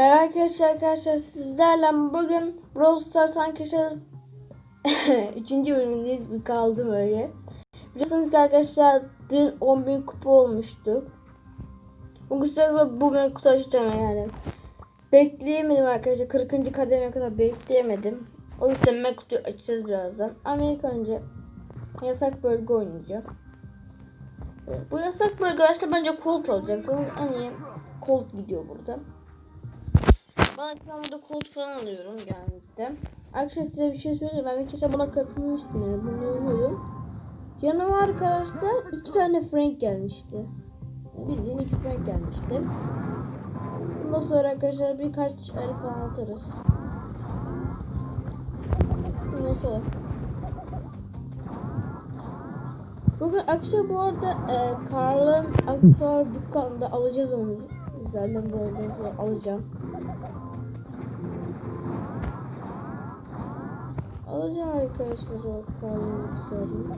Merhaba arkadaşlar arkadaşlar sizlerle bugün Brawl Stars arkadaşlar 3. bölümündeyiz bir kaldım öyle. Biliyorsunuz ki arkadaşlar dün 10.000 kupa olmuştuk. Bugün sizlerle bu bölümü kutu açacağım yani. Bekleyemedim arkadaşlar 40. kademeye kadar bekleyemedim. O yüzden ben kutuyu açacağız birazdan. Ama ilk önce yasak bölge oynayacağım. Bu yasak bölge arkadaşlar bence Colt alacaksınız. En iyi Colt gidiyor burada. Ben ben burada Colt falan alıyorum genellikle. Arkadaşlar size bir şey söyleyeyim. Ben bir kere buna katılmıştım yani. Bunu oynuyordum. Yanıma arkadaşlar iki tane Frank gelmişti. Bildiğin iki Frank gelmişti. Bundan sonra arkadaşlar birkaç el falan atarız. Bundan sonra. Bugün akşam bu arada e, Karl'ın aksesuar dükkanında alacağız onu. Sizlerden böyle alacağım. Alacağım arkadaşlar o aksesuarını.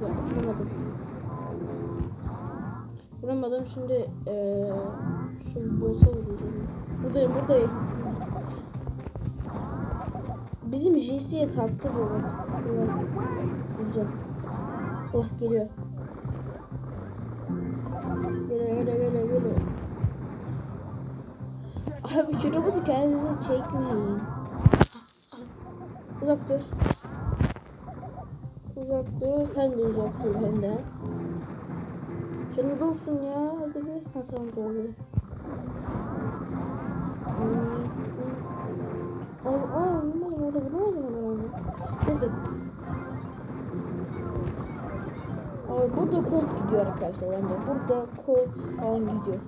Ya, vuramadım. Vuramadım şimdi eee şu boss'a vuracağım. Buradayım buradayım. Bizim JC'ye taktı bu. Güzel. Oh. Geliyor Kendinize çekmeyin. Uzak dur. Uzak dur. Sen de uzak dur benden. Canı dolsun ya. Hadi bir. Ha tamam doğru. Hmm. Aa, aa, vurmadım orada vurmadım onu. Neyse. Aa, burada Colt gidiyor arkadaşlar bence. Burada Colt falan gidiyor.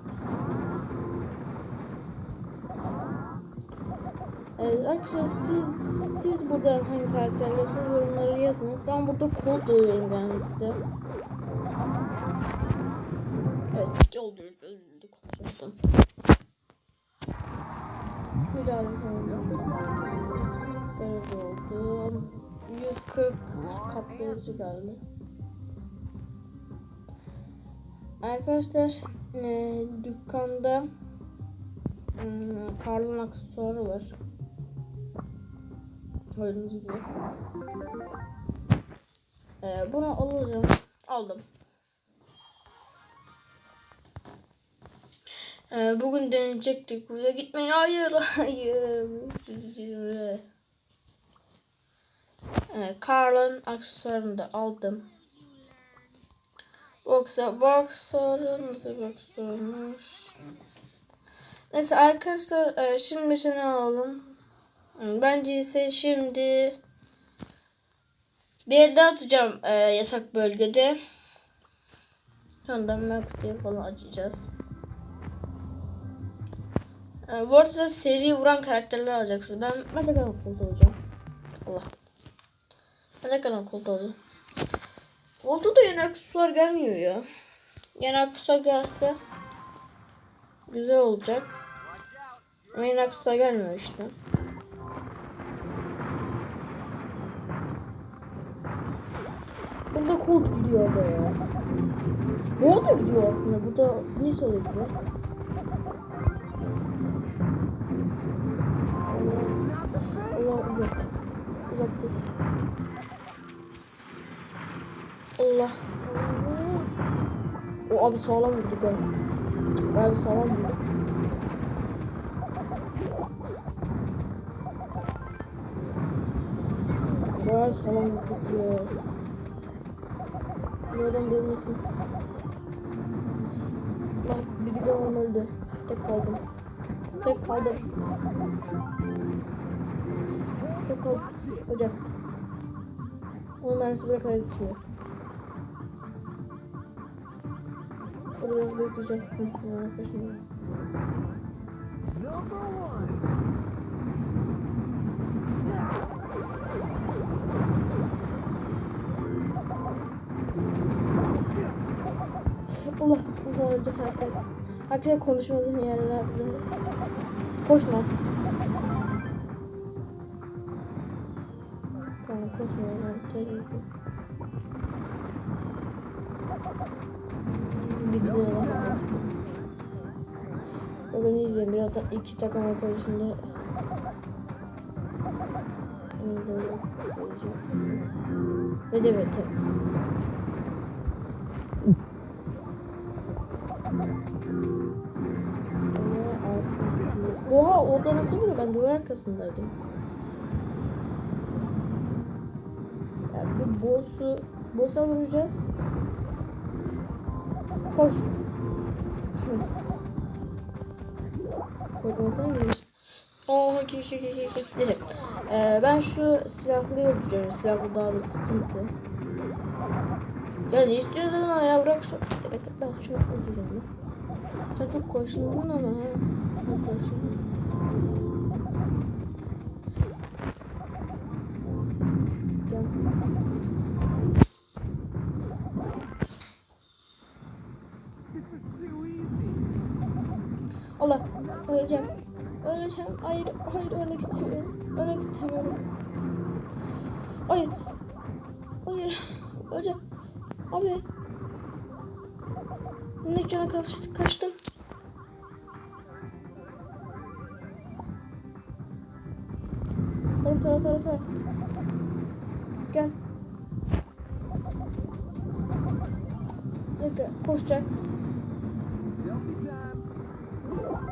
Evet arkadaşlar siz, siz burada hangi karakterlersiniz yorumları yazınız. Ben burada Colt oluyorum genellikle. Evet öldürdük öldürdük. Cont'tan. Müdahale tamamladım. Derece oldu. 140 katlayıcı geldi. Arkadaşlar e, dükkanda e, Karl'ın aksesuarı var. Gördüğünüz gibi. E, bunu alacağım. Aldım. Ee, bugün deneyecektik. Buraya gitmeyi. Hayır, hayır. Evet, Carl'ın aksesuarını da aldım. Boxer, boxer, nasıl boxermış? Neyse arkadaşlar e, şimdi şunu alalım. Bence ise şimdi bir elde atacağım e, yasak bölgede. Sonradan Max falan açacağız. Ee, bu arada seri vuran karakterler alacaksınız. Ben kanal koltuğu olacağım. Allah. Kanal koltuğu olacağım. Oldu da yeni aksesuar gelmiyor ya. Yeni aksesuar gelse güzel olacak. Ama yeni aksesuar gelmiyor işte. Kolt gidiyor aga ya. Ne da gidiyor aslında. Burada ne çalıyor? Allah uzak. Uzak dur. Allah. O abi sağlam vurdu gel. Abi sağlam vurdu. Bayağı sağlam vurduk Nereden görmesin. Bak bir güzel olan öldü. Tek kaldım. Tek kaldım. Tek kaldım. Hocam. Onun mermisi buraya kadar düşüyor. Burada biraz bekleyeceğim. Arkadaşlar. Allah Allah ölecek Allah. Arkadaşlar konuşmadığım yerler. Koşma. Tamam koşma. Gerek yok. Bir güzel olur. Bugün izleyin. Biraz da iki takım arkadaşımda ee, Ne demek? Arkasındaydım. Yani bir boss'u boss'a vuracağız. Koş. Korkmasana mı? Oh, ki ki ki ki. Neyse. Ee, ben şu silahlıyı öldürüyorum. Silahlı daha da sıkıntı. Ya ne istiyorsun ama ya bırak şu. Evet ben şunu öldürüyorum. Sen çok koşundun ama ha. Çok koşundun. Gel. Allah öleceğim. Öleceğim. Hayır, hayır ölmek istemiyorum. Ölmek istemiyorum. Hayır. Hayır. Öleceğim. Abi. Ne cana kaç, kaçtım. Tara tara tara tara. Gel. Bekle koşacak.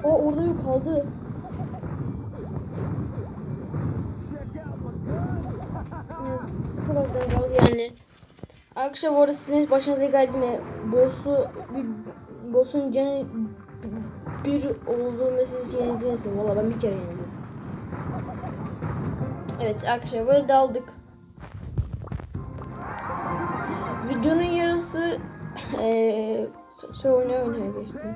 Aa orada yok kaldı. Çok az kaldı yani. Arkadaşlar bu arada sizin başınıza geldi mi? Boss'u bir boss'un canı bir olduğunda siz yenildiniz mi? Valla ben bir kere yenildim. Evet arkadaşlar böyle daldık. Videonun yarısı eee şey oynaya oynaya geçti.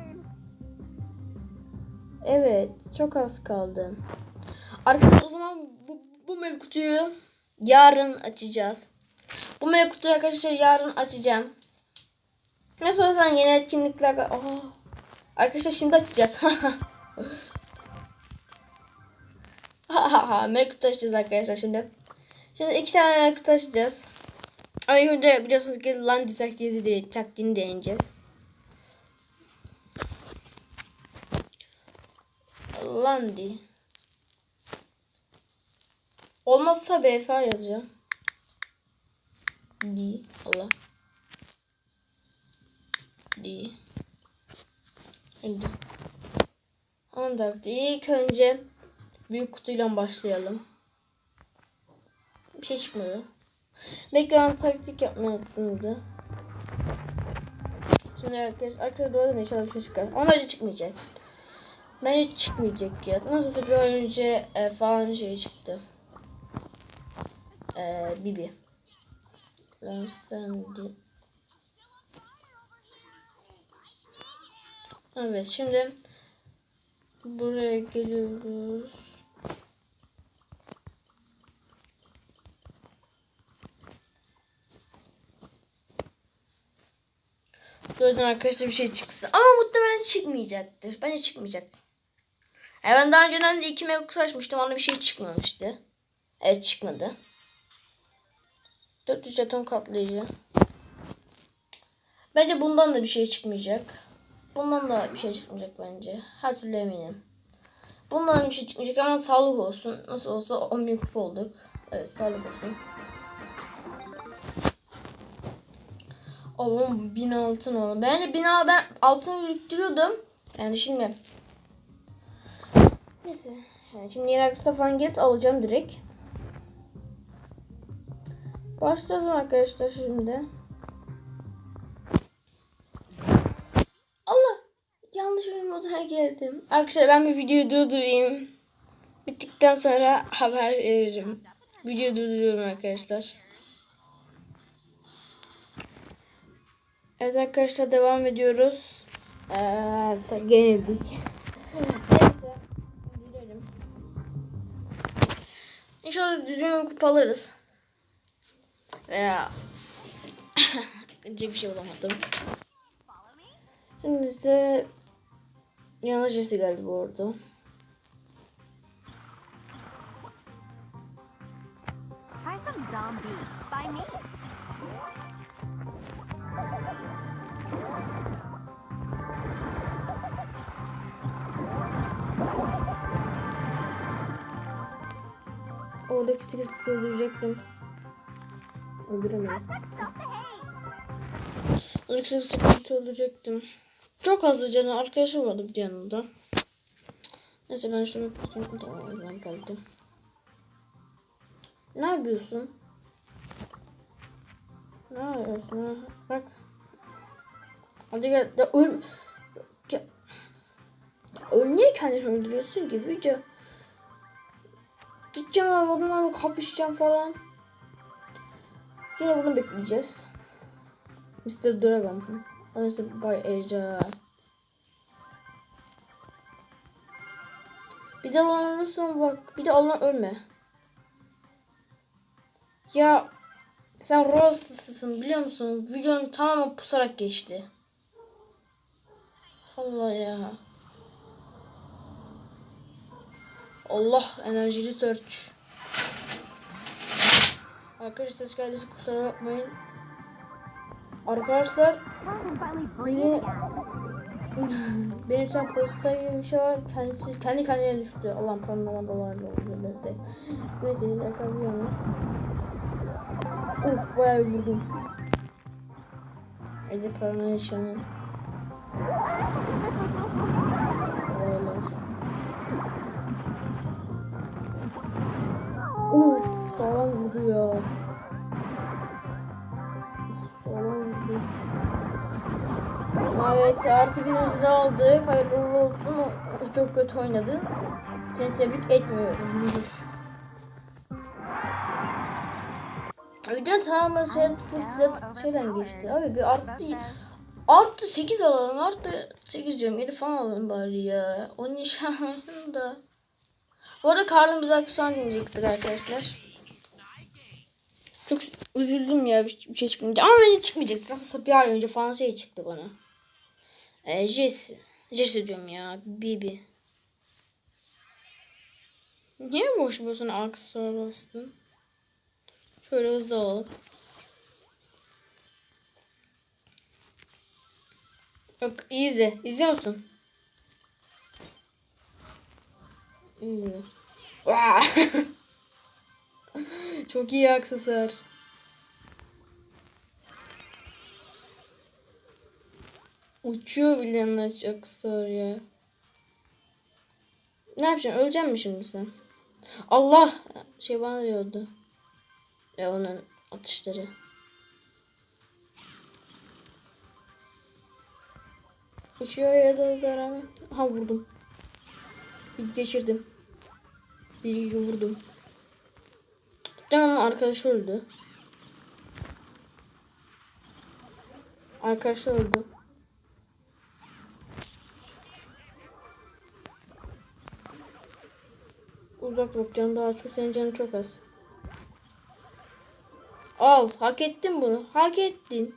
Evet, çok az kaldı. Arkadaşlar o zaman bu, bu mega kutuyu yarın açacağız. Bu mega kutuyu arkadaşlar yarın açacağım. Ne sorarsan yeni etkinlikler... Aa, arkadaşlar şimdi açacağız. mega kutu açacağız arkadaşlar şimdi. Şimdi iki tane mega kutu açacağız. Ama önce biliyorsunuz ki Landy taktiğini, de, deneyeceğiz. Landy. Olmazsa BFA yazacağım. D. Allah. D. Şimdi. Ancak ilk önce büyük kutuyla başlayalım. Bir şey çıkmadı. Bekleyen taktik yapmayı unuttum Şimdi arkadaşlar arkadaşlar doğru bir şey çıkar. Ama bence çıkmayacak. Bence çıkmayacak ya. Nasıl bir önce e, falan şey çıktı. E, Bibi. Lan. Evet şimdi buraya geliyoruz. Gördüm arkadaşlar bir şey çıksın. Ama muhtemelen çıkmayacaktır. Bence çıkmayacak. Yani ben daha önceden de 2 mega kutu açmıştım. Ona bir şey çıkmamıştı. Evet çıkmadı. 400 jeton katlayıcı. Bence bundan da bir şey çıkmayacak. Bundan da bir şey çıkmayacak bence. Her türlü eminim. Bundan bir şey çıkmayacak ama sağlık olsun. Nasıl olsa 10.000 kupa olduk. Evet sağlık olsun. Oğlum bin altın oldu. Bence bin al ben altın biriktiriyordum. Yani şimdi. Neyse. Yani şimdi yeni arkadaşlar falan get alacağım direkt. Başlayalım arkadaşlar şimdi. Allah! Yanlış bir moduna geldim. Arkadaşlar ben bir videoyu durdurayım. Bittikten sonra haber veririm. Video durduruyorum arkadaşlar. Evet arkadaşlar devam ediyoruz. Ee, yenildik. İnşallah düzgün kupa alırız. Veya diyecek bir şey bulamadım. Şimdi size yanlış sesi geldi bu arada. By me. Oradaki 8 kutu öldürecektim. Öldüremedim. Oradaki 8 kutu öldürecektim. Çok az canı arkadaşı vardı bir yanında. Neyse ben şunu yapacağım. Tamam geldim. Ne yapıyorsun? Ne yapıyorsun? Bak. Hadi gel. Ya, öl... Ya. Öl niye kendini öldürüyorsun ki? Video. Gideceğim abi bunlarla kapışacağım falan. Yine bunu bekleyeceğiz. Mr. Dragon. Neyse Bay Ejder. Bir de alan ölürsen bak. Bir de alan ölme. Ya sen Roastless'ın biliyor musun? Videonun tamamen pusarak geçti. Allah ya. Allah enerjili search. Arkadaşlar ses geldiyse kusura bakmayın. Arkadaşlar again. benim tane posta gibi bir şey var. Kendisi kendi kendine düştü. Allah'ım parmağıma dolarla oldu. Neyse yakar bir yana. Uf bayağı bir vurdum. Ece paranoya yaşanıyor. Vurdu ya. Sağlam vurdu. Evet artı bir hızlı aldık. Hayırlı uğurlu olsun. Çok kötü oynadın. Seni tebrik etmiyorum. Videonun tamamen şey, full şeyden geçti. Abi bir artı artı 8 alalım. Artı 8 diyorum. 7 falan alalım bari ya. O nişanlısın da. Bu arada Karl'ın bize aksesuar demeyecektik arkadaşlar. Çok üzüldüm ya bir, bir şey çıkmayınca. Ama bence çıkmayacaktı. Nasıl bir ay önce falan şey çıktı bana. Ee, Jess. Jess diyorum ya. Bibi. Niye boş boşuna aksesuar bastın? Şöyle hızlı ol. Yok izle. İzliyor musun? İyi. Çok iyi aksesuar. Uçuyor bilenler aksesuar ya. Ne yapacaksın? Ölecek mi şimdi sen? Allah! Şey bana diyordu. Ya onun atışları. Uçuyor ya da rağmen. Ha vurdum. Bir geçirdim. Bir vurdum. Tamam arkadaş öldü. Arkadaş öldü. Uzak bak canı daha çok. Senin canın çok az. Al. Hak ettin bunu. Hak ettin.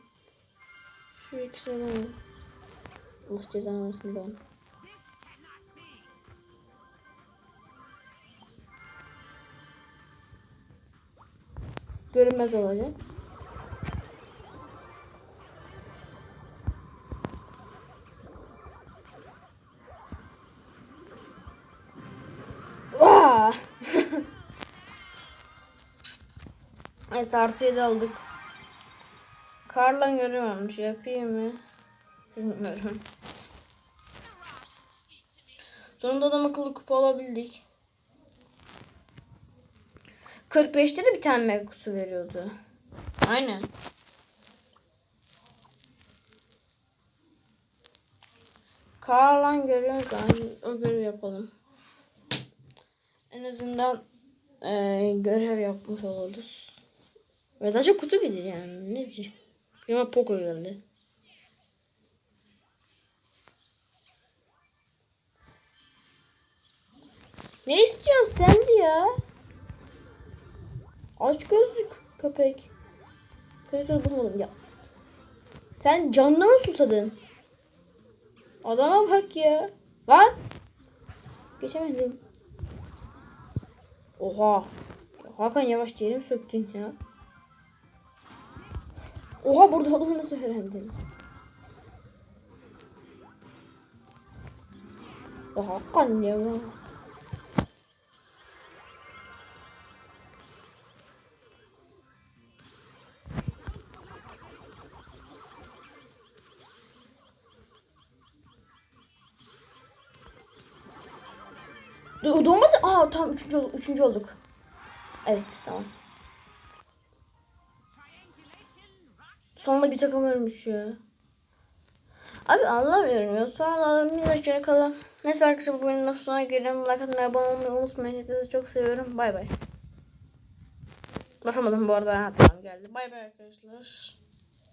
Şu ikisini de al. Allah cezanı versin ben. Görünmez olacak. Evet artı 7 aldık. Karla görüyormuş. Yapayım mı? Bilmiyorum. Sonunda adam akıllı kupa alabildik. 45'te de bir tane mega kutu veriyordu. Aynen. Karlan görüyoruz. O görev yapalım. En azından eee, görev yapmış oluruz. Ve daha çok kutu gelir yani. Ne diyeyim. Benim Poco geldi. Ne istiyorsun sen ya? Aç gözlük köpek. Köpek bulmadım ya. Sen canına mı susadın? Adama bak ya. Lan. Geçemedim. Oha. Hakan yavaş yerim söktün ya. Oha burada olduğumu nasıl öğrendin? Ya Hakan ya. Doğmadı. Aa tamam üçüncü, ol- üçüncü olduk. Evet tamam. Sonunda bir takım ölmüş ya. Abi anlamıyorum ya. Sonra minnacık yere kalan. Neyse arkadaşlar bu bölümün sonuna gelelim. Like atmayı, abone olmayı unutmayın. Hepinizi çok seviyorum. Bay bay. Basamadım bu arada. Ha, tamam geldi. Bay bay arkadaşlar.